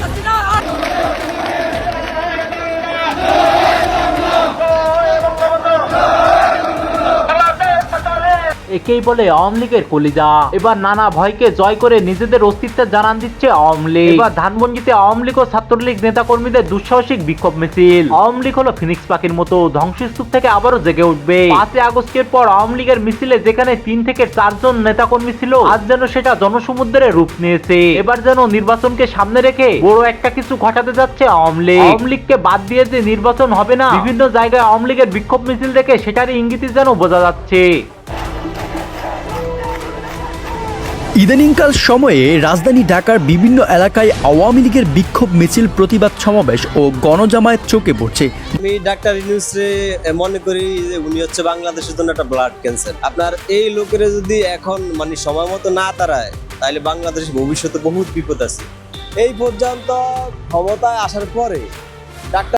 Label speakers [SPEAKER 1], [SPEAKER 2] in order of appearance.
[SPEAKER 1] 갑시다. অনেকেই বলে আওয়ামী লীগের কলিজা। এবার নানা ভয়কে জয় করে নিজেদের অস্তিত্বের জানান দিচ্ছে আওয়ামী লীগ। এবার ধানমন্ডিতে আওয়ামী লীগ ও ছাত্রলীগ নেতাকর্মীদের দুঃসাহসিক বিক্ষোভ মিছিল। আওয়ামী লীগ হলো ফিনিক্স পাখির মতো, ধ্বংসস্তূপ থেকে আবারও জেগে উঠবে। পাঁচই আগস্টের পর আওয়ামী লীগের মিছিলে যেখানে তিন থেকে চারজন নেতাকর্মী ছিল, আজ যেন সেটা জনসমুদ্রে রূপ নিয়েছে। এবার যেন নির্বাচনকে সামনে রেখে বড় একটা কিছু ঘটাতে যাচ্ছে আওয়ামী লীগ। আওয়ামী লীগকে বাদ দিয়ে যে নির্বাচন হবে না, বিভিন্ন জায়গায় আওয়ামী লীগের বিক্ষোভ মিছিল দেখে সেটারই ইঙ্গিত যেন বোঝা যাচ্ছে।
[SPEAKER 2] ইদানিংকাল সময়ে রাজধানী ঢাকার বিভিন্ন এলাকায় আওয়ামী লীগের বিক্ষোভ মিছিল, প্রতিবাদ সমাবেশ ও গণজামায়াত চোখে পড়ছে।
[SPEAKER 3] আমি ডাক্তার ইউনুসে মনে করি যে উনি হচ্ছে বাংলাদেশের জন্য একটা ব্লাড ক্যান্সার আপনার এই লোকেরা যদি এখন মানে সময় মতো না তারায়, তাহলে বাংলাদেশের ভবিষ্যতে বহুত বিপদ আছে। এই পর্যন্ত ক্ষমতায় আসার পরে ডাক্তার